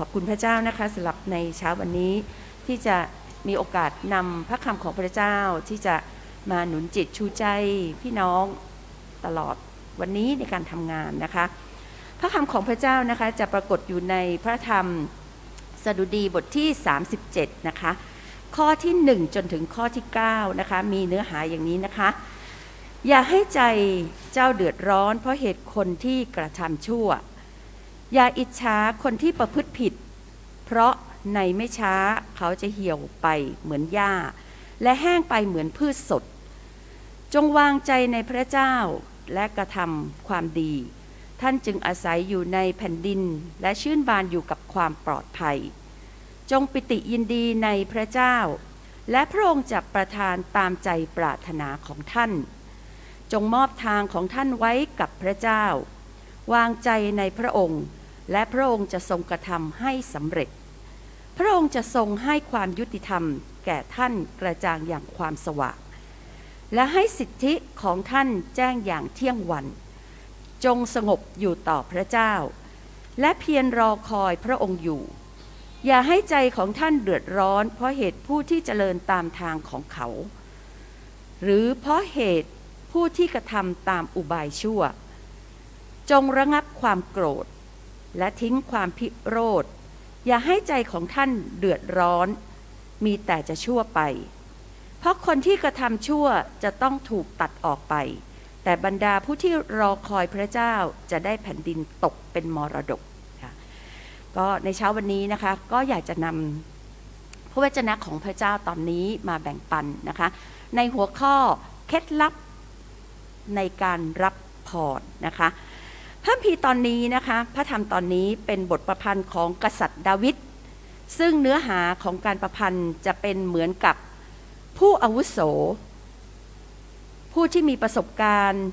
ขอบคุณพระเจ้านะคะสำหรับในเช้าวันนี้ที่จะมีโอกาสนำพระคำของพระเจ้าที่จะมาหนุนจิตชูใจพี่น้องตลอดวันนี้ในการทำงานนะคะ พระคำของพระเจ้านะคะจะปรากฏอยู่ในพระธรรมสดุดีบทที่ 37 นะคะ ข้อที่ 1 จนถึงข้อที่ 9 นะคะ มีเนื้อหาอย่างนี้นะคะ อย่าให้ใจเจ้าเดือดร้อนเพราะเหตุคนที่กระทำชั่ว อย่าอิจฉาคนที่ประพฤติผิด เพราะในไม่ช้าเขาจะเหี่ยวไปเหมือนหญ้า และแห้งไปเหมือนพืชสด จงวางใจในพระเจ้าและกระทำความดี ท่านจึงอาศัยอยู่ในแผ่นดินและชื่นบานอยู่กับความปลอดภัย จงปิติยินดีในพระเจ้า และพระองค์จะประทานตามใจปรารถนาของท่าน จงมอบทางของท่านไว้กับพระเจ้า วางใจในพระองค์ และพระองค์จะทรงกระทำให้สำเร็จ พระองค์จะทรงให้ความยุติธรรม แก่ท่านกระจ่างอย่างความสว่าง และให้สิทธิของท่านแจ้งอย่างเที่ยงวัน จงสงบอยู่ต่อพระเจ้า และเพียรรอคอยพระองค์อยู่ อย่าให้ใจของท่านเดือดร้อน เพราะเหตุผู้ที่เจริญตามทางของเขา หรือเพราะเหตุผู้ที่กระทำตามอุบายชั่ว จงระงับความโกรธ และทิ้งความพิโรธ อย่าให้ใจของท่านเดือดร้อน มีแต่จะชั่วไป เพราะคนที่กระทำชั่วจะต้องถูกตัดออกไป แต่บรรดาผู้ที่รอคอยพระเจ้าจะได้แผ่นดินตกเป็นมรดกค่ะก็ในเช้าวันนี้นะคะ ก็อยากจะนำพระวจนะของพระเจ้าตอนนี้มาแบ่งปันนะคะ ในหัวข้อเคล็ดลับในการรับพรนะคะ พระคัมภีร์ตอนนี้นะคะ พระธรรมตอนนี้เป็นบทประพันธ์ของกษัตริย์ดาวิดซึ่งเนื้อหาของการประพันธ์จะเป็นเหมือนกับผู้อาวุโส ผู้ที่มีประสบการณ์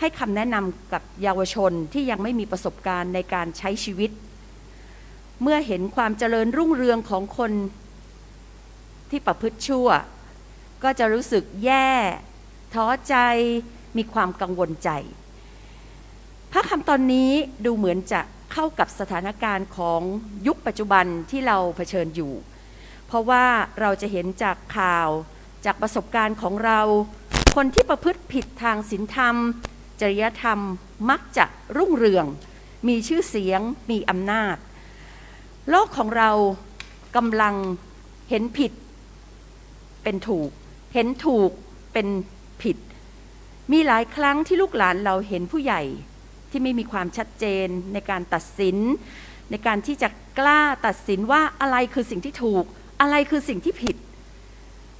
ให้คำแนะนำกับเยาวชนที่ยังไม่มีประสบการณ์ในการใช้ชีวิต เมื่อเห็นความเจริญรุ่งเรืองของคนที่ประพฤติชั่ว ก็จะรู้สึกแย่ ท้อใจมีความกังวลใจ พระคำตอนนี้ดูเหมือนจะเข้ากับสถานการณ์ของยุคปัจจุบันที่เราเผชิญอยู่ เพราะว่าเราจะเห็นจากข่าวจากประสบการณ์ของเรา คนที่ประพฤติผิดทางศีลธรรม จริยธรรมมักจะรุ่งเรือง มีชื่อเสียง มีอำนาจ โลกของเรากำลังเห็นผิดเป็นถูก เห็นถูกเป็นผิด มีหลายครั้งที่ลูกหลานเราเห็นผู้ใหญ่ ที่ไม่มีความชัดเจนในการตัดสิน ในการที่จะกล้าตัดสินว่าอะไรคือสิ่งที่ถูก อะไรคือสิ่งที่ผิด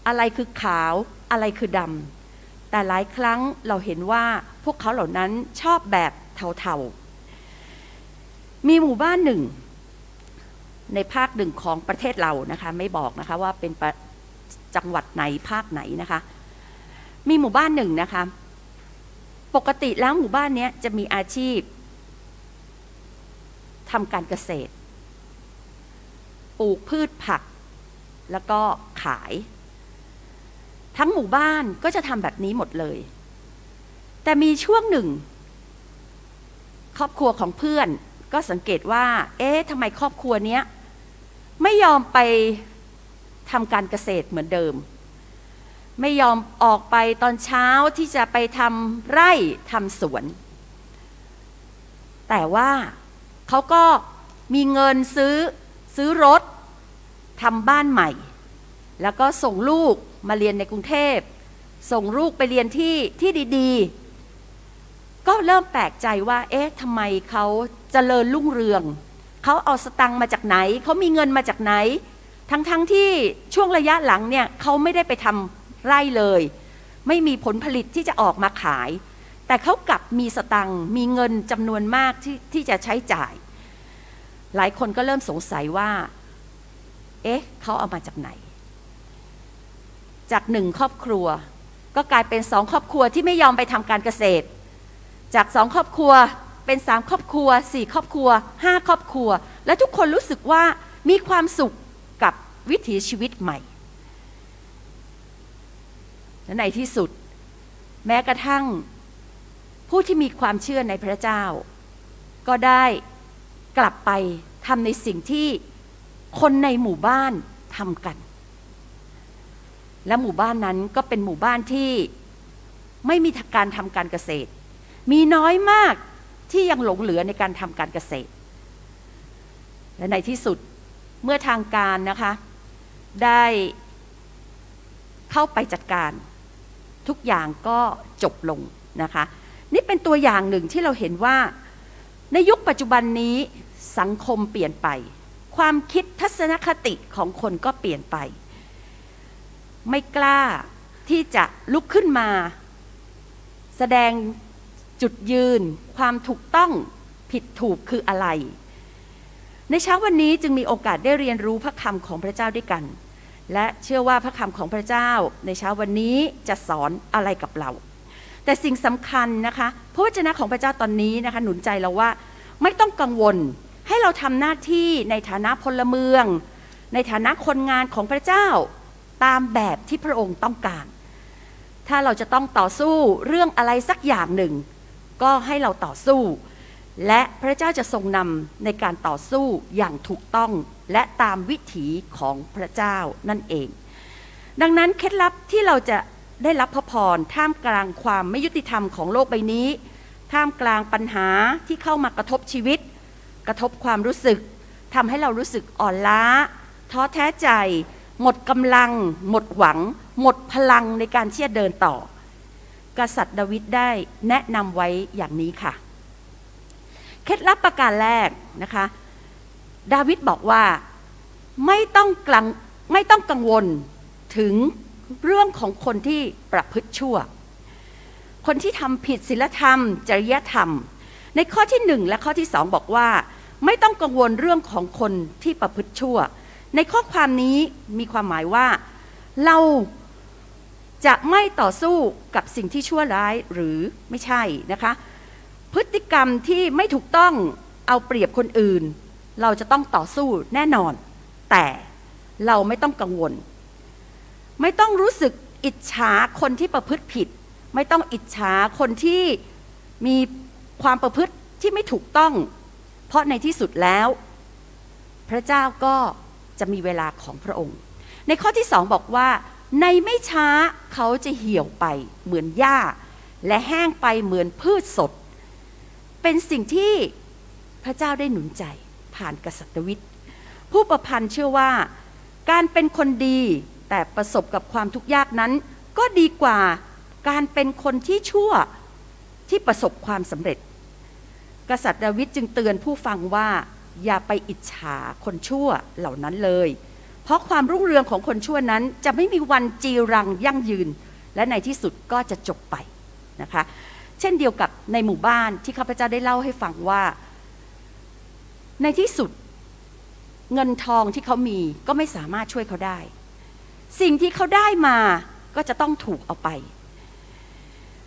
อะไรคือขาวอะไรคือดำแต่หลายครั้งเราเห็นว่าพวกเขาเหล่านั้นชอบแบบเทาๆ มีหมู่บ้านหนึ่ง ในภาคหนึ่งของประเทศเรานะคะ ไม่บอกนะคะว่าเป็นจังหวัดไหนภาคไหนนะคะ มีหมู่บ้านหนึ่งนะคะ ปกติแล้วหมู่บ้านนี้จะมีอาชีพทำการเกษตร ปลูกพืชผัก แล้วก็ขาย ทั้งหมู่บ้านก็จะทำแบบนี้หมดเลย แต่มีช่วงหนึ่ง ครอบครัวของเพื่อนก็สังเกตว่า เอ๊ะทำไมครอบครัวเนี้ยไม่ยอมไปทำการเกษตรเหมือนเดิม ไม่ยอมออกไปตอนเช้าที่จะไปทำไร่ทำสวน แต่ว่าเขาก็มีเงินซื้อซื้อรถทำบ้านใหม่ แล้วก็ส่งลูกมาเรียนในกรุงเทพ ส่งลูกไปเรียนที่ที่ดีๆ ก็เริ่มแปลกใจว่า เอ๊ะทำไมเขาเจริญรุ่งเรือง เขาเอาสตังค์มาจากไหน เขามีเงินมาจากไหน ทั้งๆทที่ช่วงระยะหลังเนี่ยเขาไม่ได้ไปทำ ไร่เลย ไม่มีผลผลิตที่จะออกมาขาย แต่เขากลับมีสตังค์มีเงินจำนวนมากที่ที่จะใช้จ่าย หลายคนก็เริ่มสงสัยว่า เอ๊ะเขาเอามาจากไหน จากหนึ่งครอบครัว ก็กลายเป็นสองครอบครัวที่ไม่ยอมไปทำการเกษตร จากสองครอบครัวเป็นสามครอบครัวสี่ครอบครัวห้าครอบครัว และทุกคนรู้สึกว่ามีความสุขกับวิถีชีวิตใหม่ และในที่สุด แม้กระทั่ง ผู้ที่มีความเชื่อในพระเจ้า ก็ได้กลับไปทำในสิ่งที่คนในหมู่บ้านทำกัน และหมู่บ้านนั้นก็เป็นหมู่บ้านที่ไม่มีการทำการเกษตร มีน้อยมากที่ยังหลงเหลือในการทำการเกษตร และในที่สุดเมื่อทางการนะคะ ได้เข้าไปจัดการ ทุกอย่างก็จบลงนะคะ นี่เป็นตัวอย่างหนึ่งที่เราเห็นว่า ในยุคปัจจุบันนี้สังคมเปลี่ยนไป ความคิดทัศนคติของคนก็เปลี่ยนไป ไม่กล้าที่จะลุกขึ้นมา แสดงจุดยืน ความถูกต้องผิดถูกคืออะไร ในเช้าวันนี้จึงมีโอกาสได้เรียนรู้พระคำของพระเจ้าด้วยกัน และเชื่อว่าพระคำของพระเจ้าในเช้าวันนี้จะสอนอะไรกับเรา แต่สิ่งสำคัญนะคะพระวจนะของพระเจ้าตอนนี้นะคะ หนุนใจเราว่าไม่ต้องกังวลให้เราทำหน้าที่ในฐานะพลเมือง ในฐานะคนงานของพระเจ้าตามแบบที่พระองค์ต้องการ ถ้าเราจะต้องต่อสู้เรื่องอะไรสักอย่างหนึ่ง ก็ให้เราต่อสู้ และพระเจ้าจะทรงนำในการต่อสู้อย่างถูกต้องและตามวิถีของพระเจ้านั่นเอง ดังนั้นเคล็ดลับที่เราจะได้รับพระพรท่ามกลางความไม่ยุติธรรมของโลกใบนี้ ท่ามกลางปัญหาที่เข้ามากระทบชีวิต กระทบความรู้สึกทำให้เรารู้สึกอ่อนล้า ท้อแท้ใจ หมดกำลัง หมดหวัง หมดพลังในการเที่จะเดินต่อ กษัตริย์ดาวิดได้แนะนำไว้อย่างนี้ค่ะ เคล็ดลับประการแรกนะคะ ดาวิดบอกว่าไม่ต้องกลังไม่ต้องกังวลถึงเรื่องของคนที่ประพฤติชั่ว คนที่ทำผิดศีลธรรม จริยธรรม ในข้อที่หนึ่งและข้อที่สองบอกว่า ไม่ต้องกังวลเรื่องของคนที่ประพฤติชั่ว ในข้อความนี้มีความหมายว่า เราจะไม่ต่อสู้กับสิ่งที่ชั่วร้ายหรือไม่ใช่นะคะ พฤติกรรมที่ไม่ถูกต้องเอาเปรียบคนอื่น เราจะต้องต่อสู้แน่นอน แต่เราไม่ต้องกังวล ไม่ต้องรู้สึกอิจฉาคนที่ประพฤติผิด ไม่ต้องอิจฉาคนที่มีความประพฤติที่ไม่ถูกต้อง เพราะในที่สุดแล้ว พระเจ้าก็จะมีเวลาของพระองค์ ในข้อที่สองบอกว่า ในไม่ช้าเขาจะเหี่ยวไปเหมือนหญ้า และแห้งไปเหมือนพืชสด เป็นสิ่งที่พระเจ้าได้หนุนใจผ่านกษัตริย์ดาวิดผู้ประพันธ์เชื่อว่า การเป็นคนดีแต่ประสบกับความทุกข์ยากนั้น ก็ดีกว่าการเป็นคนที่ชั่วที่ประสบความสำเร็จ กษัตริย์ดาวิดจึงเตือนผู้ฟังว่า อย่าไปอิจฉาคนชั่วเหล่านั้นเลย เพราะความรุ่งเรืองของคนชั่วนั้นจะไม่มีวันจีรังยั่งยืน และในที่สุดก็จะจบไปนะคะ เช่นเดียวกับในหมู่บ้านที่ข้าพเจ้าได้เล่าให้ฟังว่า ในที่สุด เงินทองที่เขามีก็ไม่สามารถช่วยเขาได้ สิ่งที่เขาได้มาก็จะต้องถูกเอาไป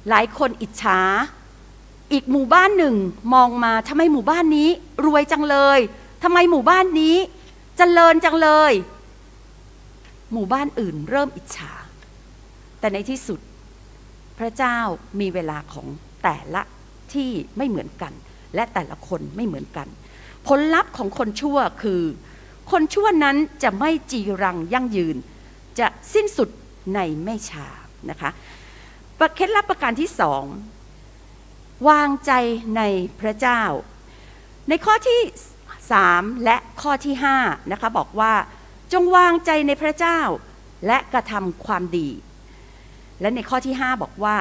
หลายคนอิจฉา อีกหมู่บ้านหนึ่งมองมาทำไมหมู่บ้านนี้ รวยจังเลยทำไมหมู่บ้านนี้จเจริญจังเลย หมู่บ้านอื่นเริ่มอิจฉา แต่ในที่สุดพระเจ้ามีเวลาของ แต่ละที่ไม่เหมือนกัน และแต่ละคนไม่เหมือนกัน ผลลัพธ์ของคนชั่วคือ คนชั่วนั้นจะไม่จีรังยั่งยืน จะสิ้นสุดในไม่ช้านะคะประเคล็ดลับประการที่สองวางใจในพระเจ้า ในข้อที่สามและข้อที่ห้านะคะบอกว่าจงวางใจในพระเจ้าและกระทำความดี และในข้อที่ 5 บอกว่า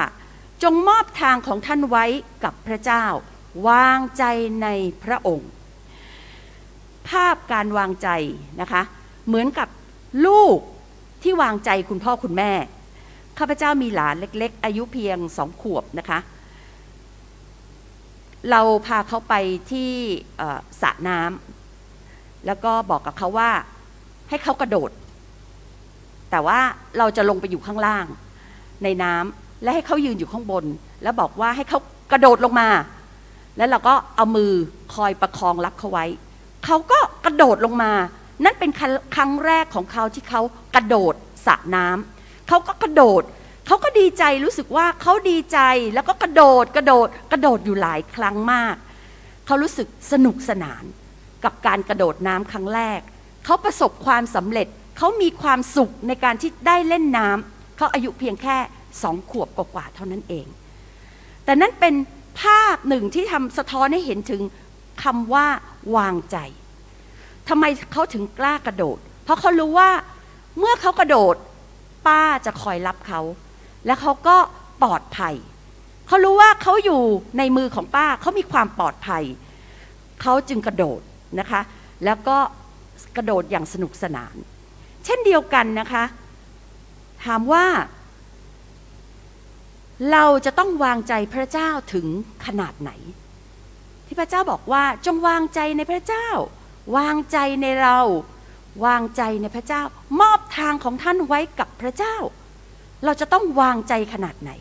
จงมอบทางของท่านไว้กับพระเจ้า วางใจในพระองค์ ภาพการวางใจนะคะ เหมือนกับลูกที่วางใจคุณพ่อคุณแม่ข้าพเจ้ามีหลานเล็ก ๆ อายุเพียงสองขวบนะคะ เราพาเขาไปที่สระน้ำแล้วก็บอกกับเขาว่าให้เขากระโดด แต่ว่าเราจะลงไปอยู่ข้างล่างในน้ำ และให้เขายืนอยู่ข้างบน แล้วบอกว่าให้เขากระโดดลงมา แล้วเราก็เอามือคอยประคองรับเขาไว้ เขาก็กระโดดลงมา นั่นเป็นครั้งแรกของเขาที่เขากระโดดสระน้ำเขาก็กระโดด เขาก็ดีใจรู้สึกว่าเขาดีใจแล้วก็กระโดดกระโดดกระโดดอยู่หลายครั้งมาก เขารู้สึกสนุกสนานกับการกระโดดน้ำครั้งแรก เขาประสบความสำเร็จ เขามีความสุขในการที่ได้เล่นน้ำเขาอายุเพียงแค่ สองขวบกว่าๆเท่านั้นเอง แต่นั่นเป็นภาพหนึ่งที่ทำสะท้อนให้เห็นถึงคำว่าวางใจทำไมเขาถึงกล้ากระโดด เพราะเขารู้ว่าเมื่อเขากระโดด ป้าจะคอยรับเขา และเขาก็ปลอดภัย เขารู้ว่าเขาอยู่ในมือของป้าเขามีความปลอดภัย เขาจึงกระโดดนะคะ แล้วก็กระโดดอย่างสนุกสนาน เช่นเดียวกันนะคะ ถามว่า เราจะต้องวางใจพระเจ้าถึงขนาดไหน ที่พระเจ้าบอกว่าจงวางใจในพระเจ้า วางใจในเรา วางใจในพระเจ้า มอบทางของท่านไว้กับพระเจ้า เราจะต้องวางใจขนาดไหน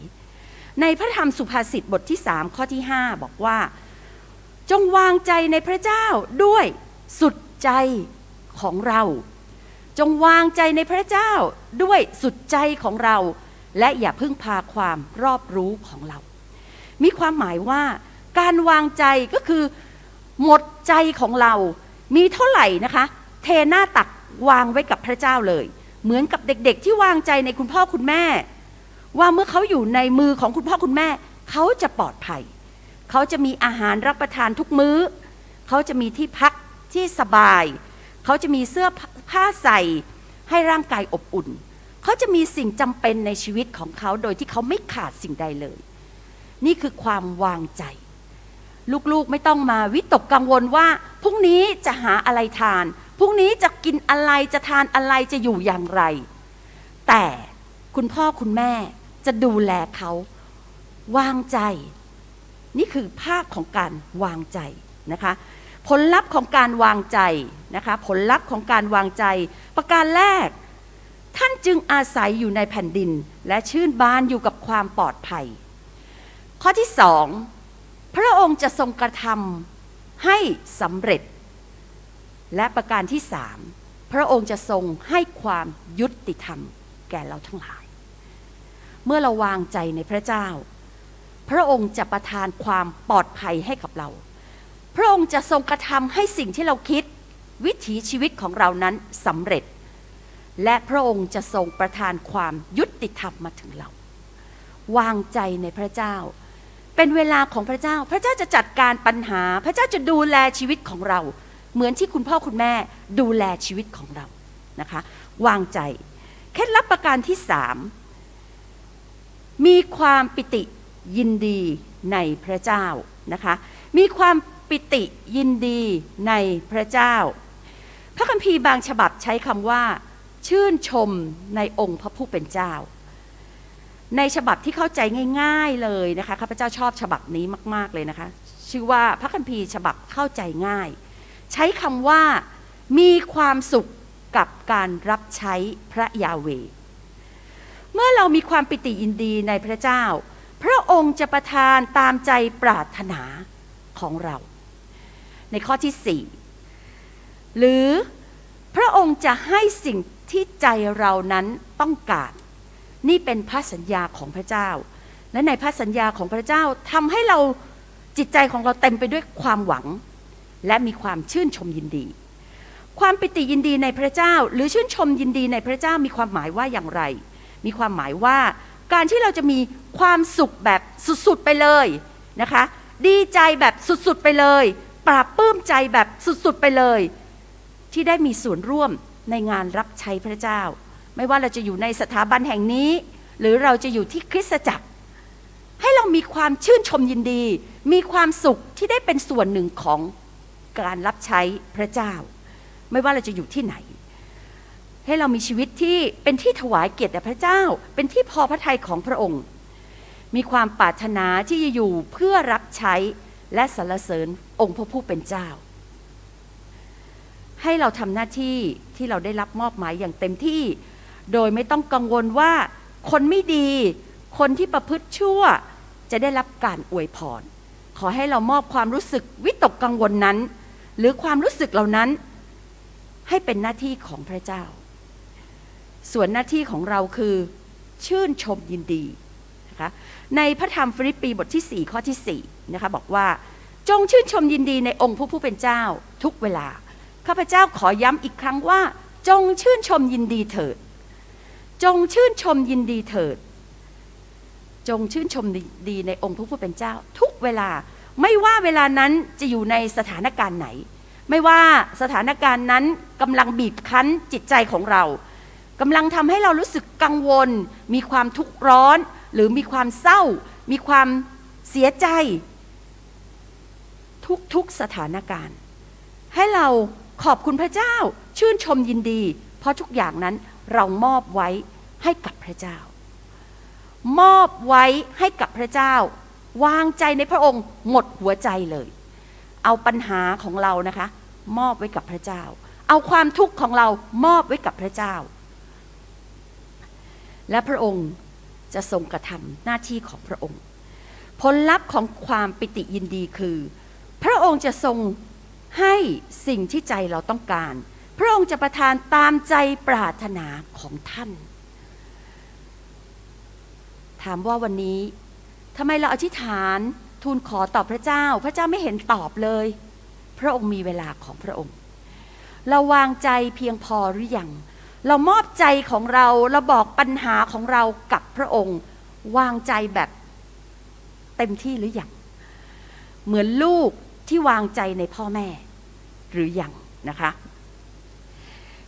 ในพระธรรมสุภาษิตบทที่สามข้อที่ห้าบอกว่า จงวางใจในพระเจ้าด้วยสุดใจของเรา จงวางใจในพระเจ้าด้วยสุดใจของเรา และอย่าพึ่งพาความรอบรู้ของเรา มีความหมายว่าการวางใจก็คือ หมดใจของเรา มีเท่าไหร่นะคะ เทหน้าตักวางไว้กับพระเจ้าเลย เหมือนกับเด็กๆ ที่วางใจในคุณพ่อคุณแม่ ว่าเมื่อเขาอยู่ในมือของคุณพ่อคุณแม่ เขาจะปลอดภัย เขาจะมีอาหารรับประทานทุกมื้อ เขาจะมีที่พักที่สบาย เขาจะมีเสื้อผ้าใส่ให้ร่างกายอบอุ่น เขาจะมีสิ่งจำเป็นในชีวิตของเขาโดยที่เขาไม่ขาดสิ่งใดเลย นี่คือความวางใจ ลูกๆไม่ต้องมาวิตกกังวลว่าพรุ่งนี้จะหาอะไรทานพรุ่งนี้จะกินอะไรจะทานอะไรจะอยู่อย่างไร แต่คุณพ่อคุณแม่จะดูแลเขาวางใจ นี่คือภาคของการวางใจนะคะ ผลลัพธ์ของการวางใจนะคะ ผลลัพธ์ของการวางใจ ประการแรก ท่านจึงอาศัยอยู่ในแผ่นดิน และชื่นบานอยู่กับความปลอดภัย ข้อที่สองพระองค์จะทรงกระทำให้สำเร็จ และประการที่สามพระองค์จะทรงให้ความยุติธรรม แก่เราทั้งหลาย เมื่อเราวางใจในพระเจ้า พระองค์จะประทานความปลอดภัยให้กับเรา พระองค์จะทรงกระทำให้สิ่งที่เราคิด วิถีชีวิตของเรานั้นสำเร็จ และพระองค์จะทรงประทานความยุติธรรมมาถึงเรา วางใจในพระเจ้า เป็นเวลาของพระเจ้า พระเจ้าจะจัดการปัญหา พระเจ้าจะดูแลชีวิตของเรา เหมือนที่คุณพ่อคุณแม่ดูแลชีวิตของเรานะคะ วางใจ เคล็ดลับประการที่สามมีความปิติยินดีในพระเจ้านะคะ มีความปิติยินดีในพระเจ้า พระคัมภีร์บางฉบับใช้คำว่า ชื่นชมในองค์พระผู้เป็นเจ้า ในฉบับที่เข้าใจง่าย ๆเลยนะคะข้าพเจ้าชอบฉบับนี้มาก ๆเลยนะคะ ชื่อว่าพระคัมภีร์ฉบับเข้าใจง่าย ใช้คำว่ามีความสุขกับการรับใช้พระยาเว เมื่อเรามีความปิติยินดีในพระเจ้า พระองค์จะประทานตามใจปรารถนาของเรา ในข้อที่สี่หรือพระองค์จะให้สิ่ง ที่ใจเรานั้นต้องการ นี่เป็นพระสัญญาของพระเจ้า และในพระสัญญาของพระเจ้าทำให้เราจิตใจของเราเต็มไปด้วยความหวัง และมีความชื่นชมยินดี ความปิติยินดีในพระเจ้า หรือชื่นชมยินดีในพระเจ้ามีความหมายว่าอย่างไร มีความหมายว่าการที่เราจะมีความสุขแบบสุดๆไปเลยนะคะ ดีใจแบบสุดๆไปเลย ปราบปลื้มใจแบบสุดๆไปเลย ที่ได้มีส่วนร่วม ในงานรับใช้พระเจ้า ไม่ว่าเราจะอยู่ในสถาบันแห่งนี้ หรือเราจะอยู่ที่คริสตจักร ให้เรามีความชื่นชมยินดี มีความสุขที่ได้เป็นส่วนหนึ่งของการรับใช้พระเจ้า ไม่ว่าเราจะอยู่ที่ไหน ให้เรามีชีวิตที่เป็นที่ถวายเกียรติแด่พระเจ้า เป็นที่พอพระทัยของพระองค์ มีความปรารถนาที่จะอยู่เพื่อรับใช้และสรรเสริญองค์พระผู้เป็นเจ้า ให้เราทำหน้าที่ ที่เราได้รับมอบหมายอย่างเต็มที่ โดยไม่ต้องกังวลว่า คนไม่ดี คนที่ประพฤติชั่ว จะได้รับการอวยพร ขอให้เรามอบความรู้สึกวิตกกังวลนั้น หรือความรู้สึกเหล่านั้น ให้เป็นหน้าที่ของพระเจ้า ส่วนหน้าที่ของเราคือ ชื่นชมยินดีนะคะในพระธรรมฟิลิปปีบทที่ 4 ข้อที่4นะคะบอกว่าจงชื่นชมยินดีในองค์พระผู้เป็นเจ้าทุกเวลา ข้าพเจ้าขอย้ำอีกครั้งว่า จงชื่นชมยินดีเถิด จงชื่นชมยินดีเถิด จงชื่นชมดีในองค์พระผู้เป็นเจ้า ทุกเวลาไม่ว่าเวลานั้นจะอยู่ในสถานการณ์ไหน ไม่ว่าสถานการณ์นั้นกำลังบีบคั้นจิตใจของเรากำลังทำให้เรารู้สึกกังวล มีความทุกข์ร้อน หรือมีความเศร้า มีความเสียใจ ทุกๆสถานการณ์ ให้เรา ขอบคุณพระเจ้า ชื่นชมยินดี เพราะทุกอย่างนั้นเรามอบไว้ให้กับพระเจ้า มอบไว้ให้กับพระเจ้า วางใจในพระองค์หมดหัวใจเลย เอาปัญหาของเรานะคะ มอบไว้กับพระเจ้า เอาความทุกข์ของเรามอบไว้กับพระเจ้า และพระองค์จะทรงกระทำหน้าที่ของพระองค์ ผลลัพธ์ของความปิติยินดีคือ พระองค์จะทรง ให้สิ่งที่ใจเราต้องการ พระองค์จะประทานตามใจปรารถนาของท่าน ถามว่าวันนี้ทำไมเราอธิษฐานทูลขอต่อพระเจ้า พระเจ้าไม่เห็นตอบเลย พระองค์มีเวลาของพระองค์ เราวางใจเพียงพอหรือยังเรามอบใจของเราเราบอกปัญหาของเรากับพระองค์ วางใจแบบเต็มที่หรือยังเหมือนลูกที่วางใจในพ่อแม่ หรือยังนะคะ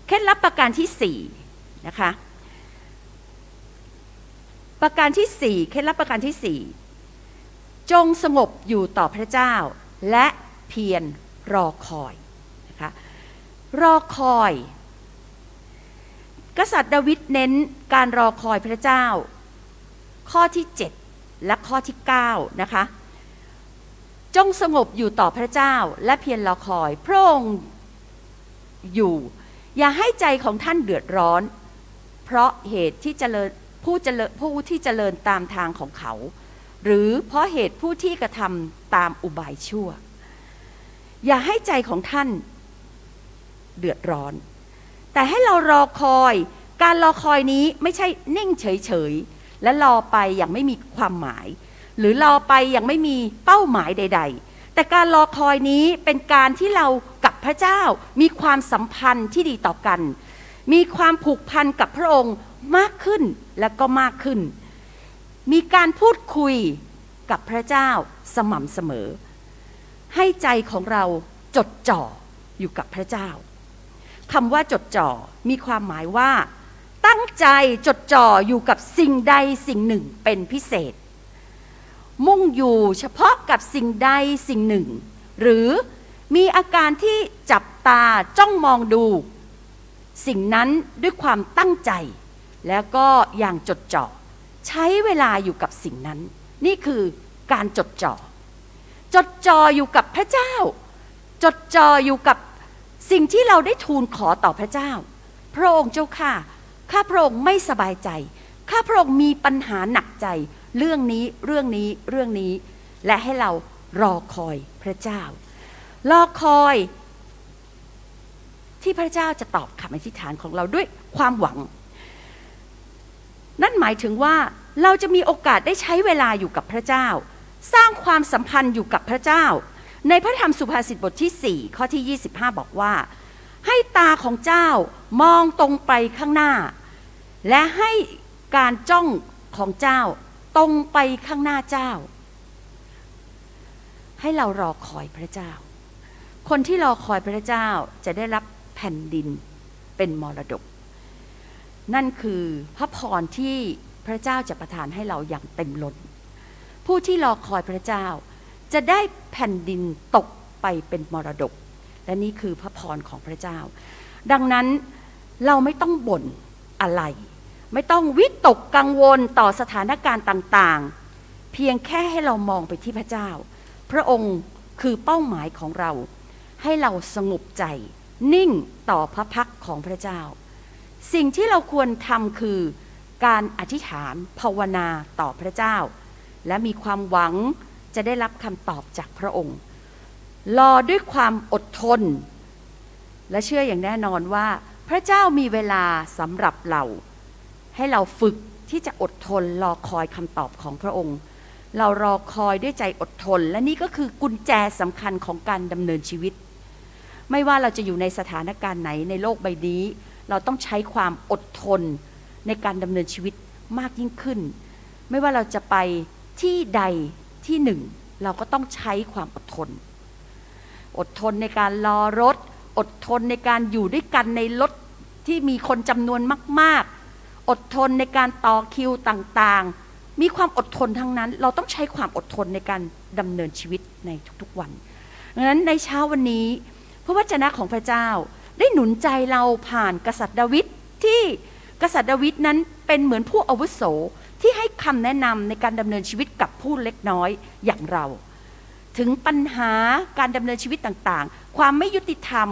เคล็ดลับประการที่สี่นะคะประการที่สี่เคล็ดลับประการที่สี่จงสงบอยู่ต่อพระเจ้า และเพียรรอคอยนะคะรอคอย กษัตริย์ดาวิดเน้นการรอคอยพระเจ้า ข้อที่ 7 และข้อที่9นะคะ จงสงบอยู่ต่อพระเจ้าและเพียรรอคอย พระองค์อยู่ อย่าให้ใจของท่านเดือดร้อน เพราะเหตุที่เจริญผู้เจริญผู้ที่เจริญตามทางของเขา หรือเพราะเหตุผู้ที่กระทำตามอุบายชั่ว อย่าให้ใจของท่านเดือดร้อน แต่ให้เรารอคอยการรอคอยนี้ไม่ใช่นิ่งเฉยๆและรอไปอย่างไม่มีความหมาย หรือรอไปย่างไม่มีเป้าหมายใด ๆ แต่การรอคอยนี้เป็นการที่เรากับพระเจ้ามีความสัมพันธ์ที่ดีต่อกัน มีความผูกพันกับพระองค์มากขึ้นและก็มากขึ้น มีการพูดคุยกับพระเจ้าสม่ำเสมอ ให้ใจของเราจดจ่ออยู่กับพระเจ้าคำว่าจดจ่อมีความหมายว่า ตั้งใจจดจ่ออยู่กับสิ่งใดสิ่งหนึ่งเป็นพิเศษ มุ่งอยู่เฉพาะกับสิ่งใดสิ่งหนึ่ง หรือมีอาการที่จับตาจ้องมองดู สิ่งนั้นด้วยความตั้งใจ แล้วก็อย่างจดจ่อใช้เวลาอยู่กับสิ่งนั้น นี่คือการจดจ่อจดจ่ออยู่กับพระเจ้า จดจ่ออยู่กับสิ่งที่เราได้ทูลขอต่อพระเจ้า พระองค์เจ้าข้าข้าพระองค์ไม่สบายใจ ข้าพระองค์มีปัญหาหนักใจ เรื่องนี้เรื่องนี้เรื่องนี้ และให้เรารอคอยพระเจ้า รอคอยที่พระเจ้าจะตอบคำอธิษฐานของเราด้วยความหวัง นั่นหมายถึงว่าเราจะมีโอกาสได้ใช้เวลาอยู่กับพระเจ้า สร้างความสัมพันธ์อยู่กับพระเจ้า ในพระธรรมสุภาษิตบทที่ 4 ข้อที่ 25 บอกว่า ให้ตาของเจ้ามองตรงไปข้างหน้า และให้การจ้องของเจ้า ตรงไปข้างหน้าเจ้า ให้เรารอคอยพระเจ้า คนที่รอคอยพระเจ้าจะได้รับแผ่นดินเป็นมรดก นั่นคือพระพรที่พระเจ้าจะประทานให้เราอย่างเต็มล้น ผู้ที่รอคอยพระเจ้า จะได้แผ่นดินตกไปเป็นมรดก และนี่คือพระพรของพระเจ้า ดังนั้นเราไม่ต้องบ่นอะไร ไม่ต้องวิตกกังวลต่อสถานการณ์ต่างๆ เพียงแค่ให้เรามองไปที่พระเจ้า พระองค์คือเป้าหมายของเรา ให้เราสงบใจ นิ่งต่อพระพักของพระเจ้า สิ่งที่เราควรทำคือการอธิษฐานภาวนาต่อพระเจ้า และมีความหวังจะได้รับคำตอบจากพระองค์ รอด้วยความอดทน และเชื่ออย่างแน่นอนว่า พระเจ้ามีเวลาสำหรับเรา ให้เราฝึกที่จะอดทนรอคอยคำตอบของพระองค์ เรารอคอยด้วยใจอดทน และนี่ก็คือกุญแจสำคัญของการดำเนินชีวิต ไม่ว่าเราจะอยู่ในสถานการณ์ไหนในโลกใบนี้ เราต้องใช้ความอดทนในการดำเนินชีวิตมากยิ่งขึ้น ไม่ว่าเราจะไปที่ใดที่หนึ่ง เราก็ต้องใช้ความอดทน อดทนในการรอรถ อดทนในการอยู่ด้วยกันในรถที่มีคนจำนวนมาก ๆ อดทนในการต่อคิวต่างๆ มีความอดทนทั้งนั้น เราต้องใช้ความอดทนในการดำเนินชีวิตในทุกๆวันดังนั้นในเช้าวันนี้พระวจนะของพระเจ้าได้หนุนใจเราผ่านกษัตริย์ดาวิดที่กษัตริย์ดาวิดนั้นเป็นเหมือนผู้อาวุโสที่ให้คำแนะนำในการดำเนินชีวิตกับผู้เล็กน้อยอย่างเรา ถึงปัญหาการดำเนินชีวิตต่างๆ ความไม่ยุติธรรม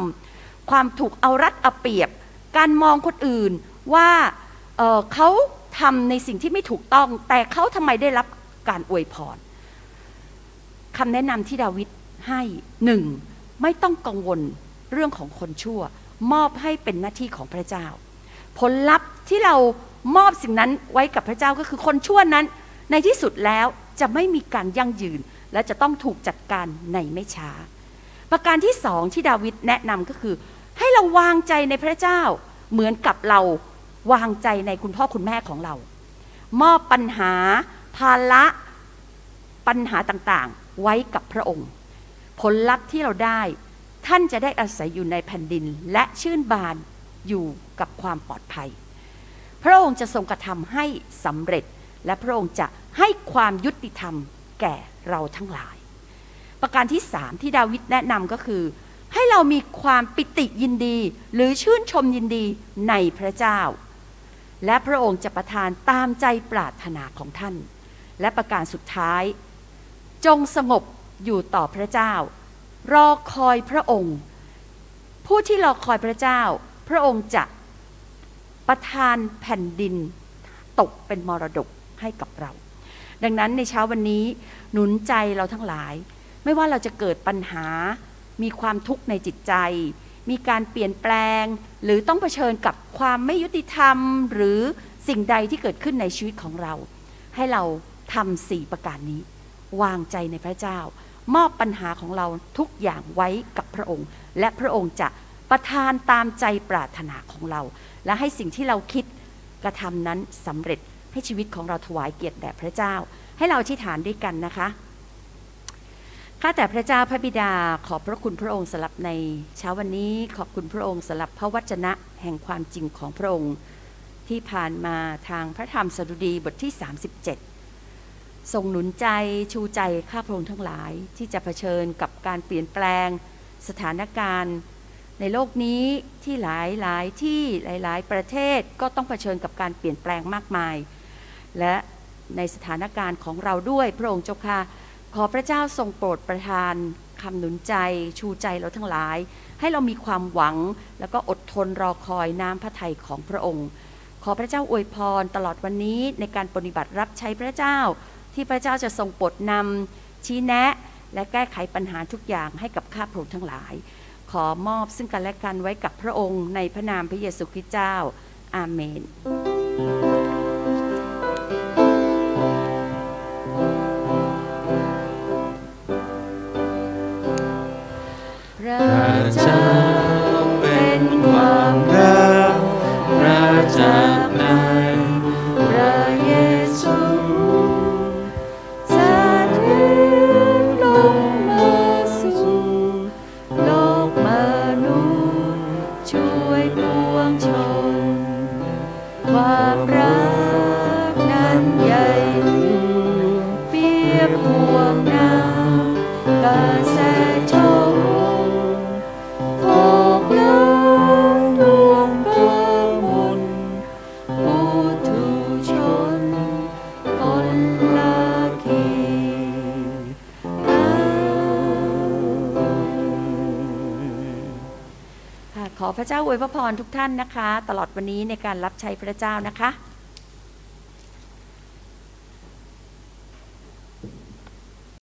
ความถูกเอารัดเอาเปรียบ การมองคนอื่นว่า เเขาทำในสิ่งที่ไม่ถูกต้อง แต่เขาทำไมได้รับการอวยพรคำแนะนำที่ดาวิดให้หนึ่งไม่ต้องกังวลเรื่องของคนชั่ว มอบให้เป็นหน้าที่ของพระเจ้า ผลลัพธ์ที่เรามอบสิ่งนั้นไว้กับพระเจ้าก็คือคนชั่วนั้น ในที่สุดแล้วจะไม่มีการยั่งยืน และจะต้องถูกจัดการในไม่ช้า ประการที่สองที่ดาวิดแนะนำก็คือ ให้เราวางใจในพระเจ้าเหมือนกับเรา วางใจในคุณพ่อคุณแม่ของเรา มอบปัญหาภาระปัญหาต่างๆ ไว้กับพระองค์ ผลลัพธ์ที่เราได้ท่านจะได้อาศัยอยู่ในแผ่นดินและชื่นบานอยู่กับความปลอดภัย พระองค์จะทรงกระทำให้สำเร็จ และพระองค์จะให้ความยุติธรรมแก่เราทั้งหลาย ประการที่สามที่ดาวิดแนะนำก็คือ ให้เรามีความปิติยินดีหรือชื่นชมยินดีในพระเจ้า และพระองค์จะประทานตามใจปรารถนาของท่าน และประการสุดท้าย จงสงบอยู่ต่อพระเจ้า รอคอยพระองค์ ผู้ที่รอคอยพระเจ้า พระองค์จะประทานแผ่นดินตกเป็นมรดกให้กับเรา ดังนั้นในเช้าวันนี้หนุนใจเราทั้งหลาย ไม่ว่าเราจะเกิดปัญหา มีความทุกข์ในจิตใจ มีการเปลี่ยนแปลง หรือต้องเผชิญกับความไม่ยุติธรรม หรือสิ่งใดที่เกิดขึ้นในชีวิตของเรา ให้เราทำสี่ประการนี้ วางใจในพระเจ้า มอบปัญหาของเราทุกอย่างไว้กับพระองค์ และพระองค์จะประทานตามใจปรารถนาของเรา และให้สิ่งที่เราคิดกระทำนั้นสำเร็จให้ชีวิตของเราถวายเกียรติแด่พระเจ้า ให้เราอธิษฐานด้วยกันนะคะ ข้าแต่พระเจ้าพระบิดาขอบพระคุณพระองค์สำหรับในเช้าวันนี้ขอบคุณพระองค์สำหรับพระวจนะแห่งความจริงของพระองค์ ที่ผ่านมาทางพระธรรมสดุดีบทที่ 37 ทรงหนุนใจชูใจข้าพระองค์ทั้งหลายที่จะเผชิญกับการเปลี่ยนแปลงสถานการณ์ ในโลกนี้ที่หลายหลายที่หลาย ๆ ประเทศก็ต้องเผชิญกับการเปลี่ยนแปลงมากมาย และในสถานการณ์ของเราด้วยพระองค์เจ้าค่ะ ขอพระเจ้าทรงโปรดประทานคำหนุนใจชูใจเราทั้งหลาย ให้เรามีความหวังแล้วก็อดทนรอคอยน้ำพระทัยของพระองค์ ขอพระเจ้าอวยพรตลอดวันนี้ในการปฏิบัติรับใช้พระเจ้า ที่พระเจ้าจะทรงโปรดนำชี้แนะ และแก้ไขปัญหาทุกอย่างให้กับข้าพระองค์ทั้งหลาย ขอมอบซึ่งกันและกันไว้กับพระองค์ในพระนามพระเยซูคริสต์เจ้า อาเมน พร ท่านนะคะ ตลอดวันนี้ในการรับใช้พระเจ้านะคะ